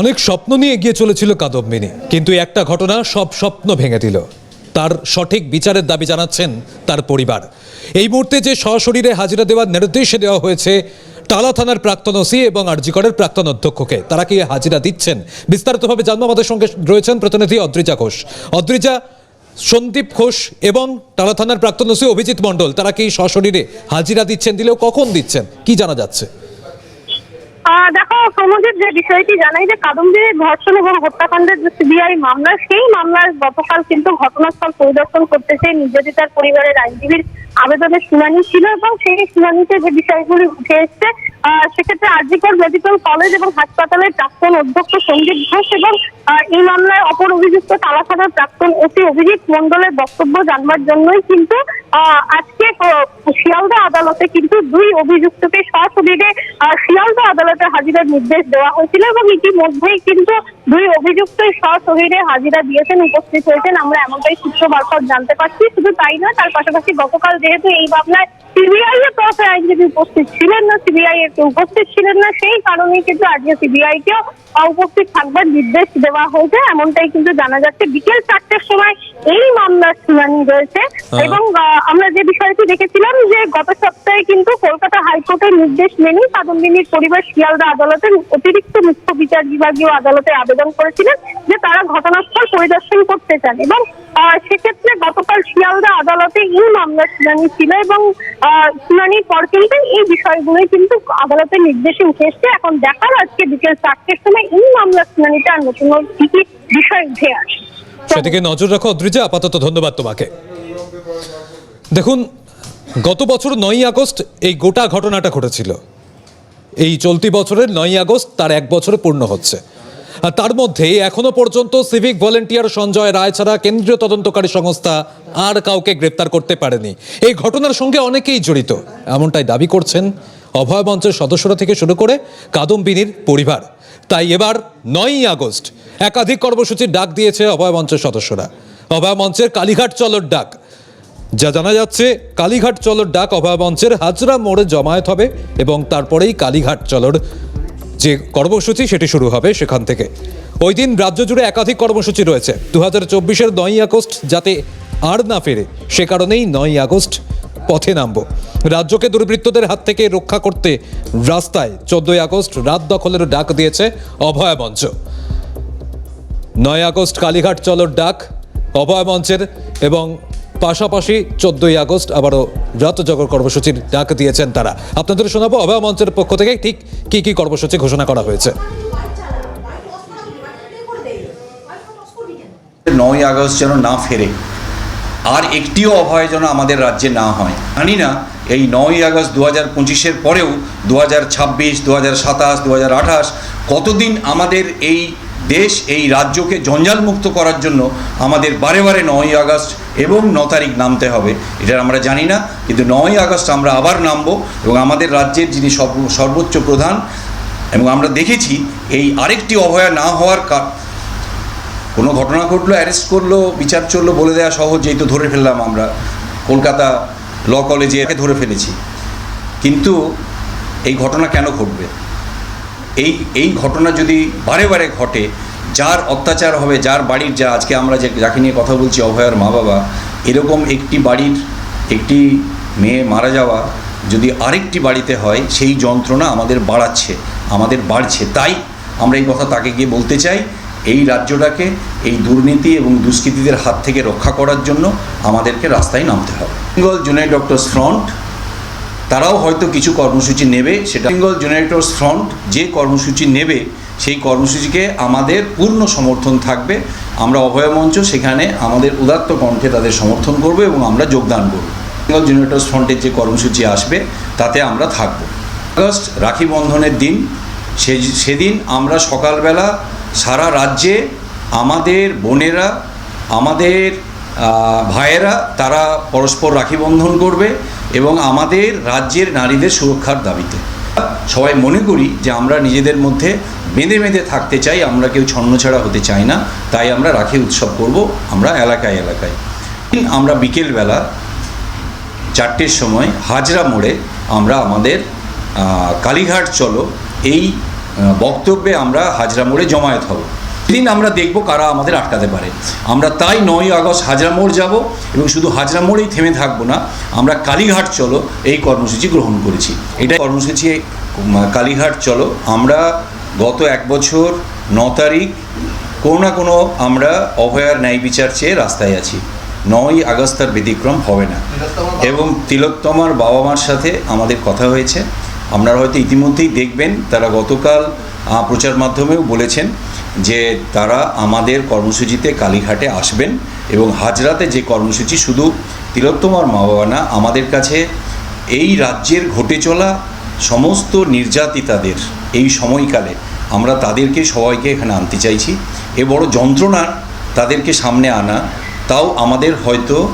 অনেক স্বপ্ন নিয়ে এগিয়ে চলেছিল কাদম্বিনী কিন্তু একটা ঘটনা সব স্বপ্ন ভেঙে দিল। তার সঠিক বিচারের দাবি জানাচ্ছেন তার পরিবার। এই মুহূর্তে যে সশরীরে হাজিরা দেওয়ার নির্দেশ দেওয়া হয়েছে, টালা থানার প্রাক্তন ওসি এবং আরজিকরের প্রাক্তন অধ্যক্ষকে। তারা কি হাজিরা দিচ্ছেন? বিস্তারিতভাবে জানব আমাদের সঙ্গে রয়েছেন প্রতিনিধি অদ্রিজা ঘোষ। অদ্রিজা, সন্দীপ ঘোষ এবং টালা থানার প্রাক্তন ওসি অভিজিৎ মণ্ডল, তারা কি সশরীরে হাজিরা দিচ্ছেন, দিলেও কখন দিচ্ছেন? কি জানা যাচ্ছে? দেখো সমাজের যে বিষয়টি জানাই যে কাদম্বির ধর্ষণ এবং হত্যাকাণ্ডের যে সিবিআই মামলা, সেই মামলার গতকাল কিন্তু ঘটনাস্থল পরিদর্শন করতে চেয়ে নির্যাতিতার পরিবারের আইনজীবীর আবেদনের শুনানি ছিল এবং সেই শুনানিতে যে বিষয়গুলি উঠে এসছে সেক্ষেত্রে আরজিকর মেডিকেল কলেজ এবং হাসপাতালের প্রাক্তন অধ্যক্ষ সঞ্জীব ঘোষ এবং এই মামলায় অপর অভিযুক্ত তালাখানার প্রাক্তন অতি অভিজিৎ মন্ডলের বক্তব্য জানবার জন্যই কিন্তু আজকে শিয়ালদা আদালতে কিন্তু দুই অভিযুক্তকে সশরীরে শিয়ালদা আদালতে হাজিরার নির্দেশ দেওয়া হয়েছিল এবং ইতিমধ্যেই কিন্তু দুই অভিযুক্তই সশরীরে হাজিরা দিয়েছেন, উপস্থিত হয়েছেন। আমরা এমনটাই সূত্র মারফত জানতে পারছি। শুধু তাই নয়, তার পাশাপাশি গতকাল যেহেতু এই মামলায় সিবিআই এর তরফে আইনজীবী উপস্থিত ছিলেন না সিবিআই এর উপস্থিত ছিলেন না, সেই কারণেই কিন্তু আজকে সিবিআই কেও উপস্থিত থাকবার নির্দেশ দেওয়া হয়েছে। এমনটাই কিন্তু জানা যাচ্ছে। বিকেল চারটের সময় এই মামলার শুনানি রয়েছে। এবং আহ, আমরা যে বিষয়টি দেখেছিলাম যে গত সপ্তাহে কিন্তু কলকাতা হাইকোর্টের নির্দেশ মেনেই কাদম্বিনীর পরিবার শিয়ালদা আদালতের অতিরিক্ত মুখ্য বিচার বিভাগীয় আদালতে আবেদন করেছিলেন যে তারা ঘটনাস্থল পরিদর্শন করতে চান। এবং সেক্ষেত্রে গতকাল শিয়ালদা আদালতে এই মামলার শুনানি ছিল এবং আহ, শুনানির পর কিন্তু এই বিষয়গুলোই কিন্তু আদালতের নির্দেশে উঠে এসছে। এখন দেখার আজকে বিকেল চারটের সময় এই মামলার শুনানিতে আর নতুন কি কি বিষয় উঠে আসে। সেদিকে নজর রাখো অদ্রিজা, আপাতত ধন্যবাদ তোমাকে। দেখুন, গত বছর নয়ই আগস্ট এই গোটা ঘটনাটা ঘটেছিল। এই চলতি বছরের নয়ই আগস্ট তার এক বছর পূর্ণ হচ্ছে। আর তার মধ্যে এখনও পর্যন্ত সিভিক ভলেন্টিয়ার সঞ্জয় রায় ছাড়া কেন্দ্রীয় তদন্তকারী সংস্থা আর কাউকে গ্রেপ্তার করতে পারেনি। এই ঘটনার সঙ্গে অনেকেই জড়িত। এমনটাই দাবি করছেন অভয় মঞ্চের সদস্যরা থেকে শুরু করে কাদম্বিনীর পরিবার। তাই এবার নয়ই আগস্ট একাধিক কর্মসূচির ডাক দিয়েছে অভয় মঞ্চের সদস্যরা। অভয় মঞ্চের কালীঘাট চলর ডাক। যা জানা যাচ্ছে, কালীঘাট চলর ডাক অভয় মঞ্চের হাজরা মোড়ে জমায়েত হবে এবং তারপরেই কালীঘাট চলর যে কর্মসূচি সেটি শুরু হবে সেখান থেকে। ওই দিন রাজ্য জুড়ে একাধিক কর্মসূচি রয়েছে। দু হাজার চব্বিশের নয়ই আগস্ট যাতে আর না ফেরে, সে কারণেই নয়ই আগস্ট পথে নামব। রাজ্যকে দুর্বৃত্তদের হাত থেকে রক্ষা করতে রাস্তায় চোদ্দই আগস্ট রাত দখলের ডাক দিয়েছে অভয় মঞ্চ। নয় আগস্ট কালীঘাট চলর ডাক, অভয় মঞ্চের এবং পাশাপাশি চোদ্দই আগস্ট আবারও রাতজগর কর্মসূচির ডাক দিয়েছেন তারা। আপনাদের শোনাবো অভয় মঞ্চের পক্ষ থেকে ঠিক কি কি কর্মসূচি ঘোষণা করা হয়েছে। নয় আগস্ট যেন না ফেরে, আর একটিও অভয় যেন আমাদের রাজ্যে না হয়। জানি না এই নয় আগস্ট দু হাজার পঁচিশের পরেও দু হাজার ছাব্বিশ দু হাজার সাতাশ দু হাজার আঠাশ কতদিন আমাদের এই দেশ এই রাজ্যকে জঞ্জালমুক্ত করার জন্য আমাদের বারে বারে নয় আগস্ট এবং ন তারিখ নামতে হবে। এটা আমরা জানি না, কিন্তু নয় আগস্ট আমরা আবার নামবো এবং আমাদের রাজ্যের যিনি সর্ব- সর্বোচ্চ প্রধান এবং আমরা দেখেছি এই আরেকটি অভয়া না হওয়ার কোনো ঘটনা ঘটলো, অ্যারেস্ট করল, বিচার চলল বলে দেওয়া সহজ যেই তো ধরে ফেললাম আমরা। কলকাতা ল কলেজে ধরে ফেলেছি। কিন্তু এই ঘটনা কেন ঘটবে? এই এই ঘটনা যদি বারে বারে ঘটে, যার অত্যাচার হবে, যার বাড়ির যা, আজকে আমরা যে, যাকে নিয়ে কথা বলছি, অভয়ার মা বাবা, এরকম একটি বাড়ির একটি মেয়ে মারা যাওয়া যদি আরেকটি বাড়িতে হয়, সেই যন্ত্রণা আমাদের বাড়াচ্ছে, আমাদের বাড়ছে। তাই আমরা এই কথা তাকে গিয়ে বলতে চাই, এই রাজ্যটাকে, এই দুর্নীতি এবং দুষ্কৃতীদের হাত থেকে রক্ষা করার জন্য আমাদেরকে রাস্তায় নামতে হবে। বেঙ্গল জুনাইট ডক্টরস ফ্রন্ট তারাও হয়তো কিছু কর্মসূচি নেবে, সেটা বেঙ্গল জেনারেটর্স ফ্রন্ট যে কর্মসূচি নেবে, সেই কর্মসূচিকে আমাদের পূর্ণ সমর্থন থাকবে। আমরা অভয় মঞ্চ সেখানে আমাদের উদাত্ত কণ্ঠে তাদের সমর্থন করব এবং আমরা যোগদান করব। বেঙ্গল জেনারেটর্স ফ্রন্টের যে কর্মসূচি আসবে, তাতে আমরা থাকব। আগস্ট রাখি বন্ধনের দিন, সে, সেদিন আমরা সকালবেলা সারা রাজ্যে আমাদের বোনেরা, আমাদের ভাইয়েরা, তারা পরস্পর রাখি বন্ধন করবে এবং আমাদের রাজ্যের নারীদের সুরক্ষার দাবিতে। সবাই মনে করি যে আমরা নিজেদের মধ্যে বেঁধে বেঁধে থাকতে চাই, আমরা কেউ ছন্নছাড়া হতে চাই না, তাই আমরা রাখি উৎসব করব, আমরা এলাকায় এলাকায়। আমরা বিকেলবেলা চারটের সময় হাজরা মোড়ে আমরা আমাদের কালীঘাট চলো, এই বক্তব্যে আমরা হাজরা মোড়ে জমায়েত হব। দিন আমরা দেখব কারা আমাদের আটকাতে পারে। আমরা তাই নয় আগস্ট হাজরা মোড় যাব এবং শুধু হাজরা মোড়েই থেমে থাকব না, আমরা কালীঘাট চলো এই কর্মসূচি গ্রহণ করেছি। এটা কর্মসূচি কালীঘাট চলো। আমরা গত এক বছর ন তারিখ কোনো না কোনো আমরা অভয়ার ন্যায় বিচার চেয়ে রাস্তায় আছি। নয় আগস্ট তার ব্যতিক্রম হবে না। এবং তিলোত্তমার বাবা মার সাথে আমাদের কথা হয়েছে। আপনারা হয়তো ইতিমধ্যেই দেখবেন, তারা গতকাল প্রচার মাধ্যমেও বলেছেন যে তারা আমাদের কর্মসূচিতে কালীঘাটে আসবেন এবং হাজরাতে যে কর্মসূচি শুধু তিলোত্তমার মা বাবা না আমাদের কাছে এই রাজ্যের ঘটে চলা সমস্ত নির্যাতিতাদের এই সময়কালে আমরা তাদেরকে সবাইকে এখানে আনতে চাইছি। এ বড় যন্ত্রণা তাদেরকে সামনে আনা তাও আমাদের হয়তো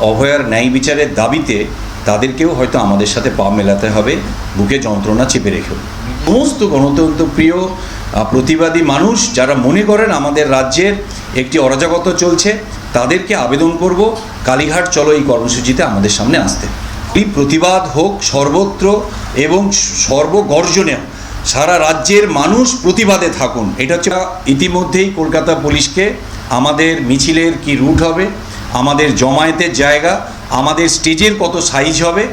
অভয়ার ন্যায় বিচারের দাবিতে তাদেরকেও হয়তো আমাদের সাথে পা মেলাতে হবে। বুকে যন্ত্রণা চেপে রেখেও। সমস্ত গণতন্ত্রপ্রিয় আহ, প্রতিবাদী মানুষ যারা মনে করেন আমাদের রাজ্যের একটি অরাজকতা চলছে, তাদেরকে আবেদন করব, কালীঘাট চলো এই কর্মসূচিতে আমাদের সামনে আসতে। এই প্রতিবাদ হোক সর্বত্র এবং সর্বগর্জনে সারা রাজ্যের মানুষ প্রতিবাদে থাকুন। এটা হচ্ছে ইতিমধ্যেই কলকাতা পুলিশকে আমাদের মিছিলের কি রুট হবে, আমাদের জমায়েতের জায়গা, আমাদের স্টেজের কত সাইজ হবে,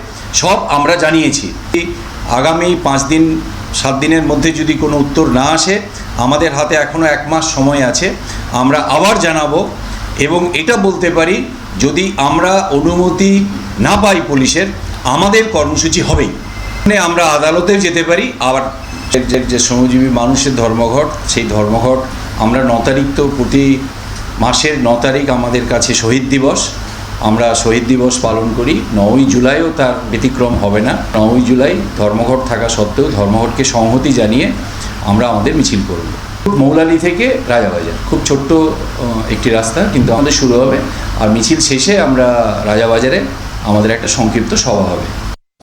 সব আমরা জানিয়েছি। আগামী পাঁচ দিন সাত দিনের মধ্যে যদি কোনো উত্তর না আসে, আমাদের হাতে এখনও এক মাস সময় আছে, আমরা আবার জানাব এবং এটা বলতে পারি, যদি আমরা অনুমতি না পাই পুলিশের, আমাদের কর্মসূচি হবেই। মানে আমরা আদালতেও যেতে পারি, আবার যে- শ্রমজীবী মানুষের ধর্মঘট, সেই ধর্মঘট আমরা ন তারিখ তো প্রতি মাসের ন তারিখ আমাদের কাছে শহীদ দিবস। আমরা শহীদ দিবস পালন করি। নয়ই জুলাইও তার ব্যতিক্রম হবে না। নয়ই জুলাই ধর্মঘট থাকা সত্ত্বেও ধর্মঘটকে সংহতি জানিয়ে আমরা আমাদের মিছিল করব। মৌলালি থেকে রাজাবাজার। খুব ছোট্ট একটি রাস্তা, কিন্তু আমাদের শুরু হবে। আর মিছিল শেষে আমরা রাজাবাজারে আমাদের একটা সংক্ষিপ্ত সভা হবে।